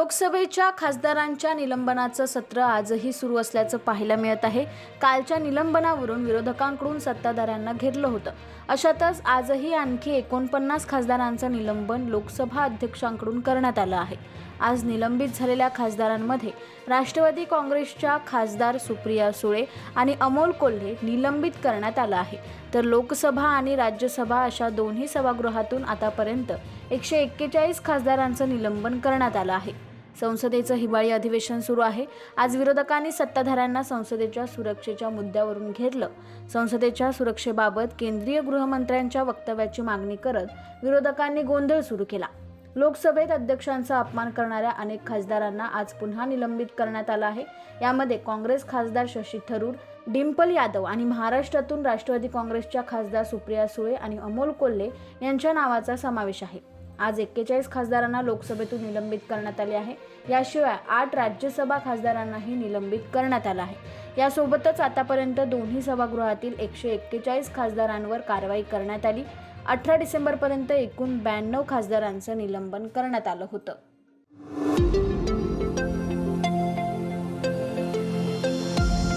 लोकसभेच्या खासदारांच्या निलंबनाचं सत्र आजही सुरू असल्याचं पाहायला मिळत आहे. कालच्या निलंबनावरून विरोधकांकडून सत्ताधाऱ्यांना घेरलं होतं. अशातच आजही आणखी एकोणपन्नास खासदारांचं निलंबन लोकसभा अध्यक्षांकडून करण्यात आलं आहे. आज निलंबित झालेल्या खासदारांमध्ये राष्ट्रवादी काँग्रेसच्या खासदार सुप्रिया सुळे आणि अमोल कोल्हे निलंबित करण्यात आलं आहे. तर लोकसभा आणि राज्यसभा अशा दोन्ही सभागृहातून आतापर्यंत एकशे एक्केचाळीस खासदारांचं निलंबन करण्यात आलं आहे. संसदेचं हिवाळी अधिवेशन सुरू आहे. आज विरोधकांनी सत्ताधाऱ्यांना संसदेच्या सुरक्षेच्या मुद्द्यावरून घेरलं. संसदेच्या सुरक्षेबाबत केंद्रीय गृहमंत्र्यांच्या वक्तव्याची मागणी करत विरोधकांनी गोंधळ सुरू केला. लोकसभेत अध्यक्षांचा अपमान करणाऱ्या अनेक खासदारांना आज पुन्हा निलंबित करण्यात आलं आहे. यामध्ये काँग्रेस खासदार शशी थरूर डिंपल यादव आणि महाराष्ट्रातून राष्ट्रवादी काँग्रेसच्या खासदार सुप्रिया सुळे आणि अमोल कोल्हे यांच्या नावाचा समावेश आहे. आज एक्केचाळीस खासदारांना लोकसभेतून निलंबित करण्यात आले आहे. याशिवाय आठ राज्यसभा खासदारांनाही निलंबित करण्यात आलं आहे. यासोबतच आतापर्यंत दोन्ही सभागृहातील एकशे एक्केचाळीस खासदारांवर कारवाई करण्यात आली. अठरा डिसेंबरपर्यंत एकूण ब्याण्णव खासदारांचं निलंबन करण्यात आलं होतं.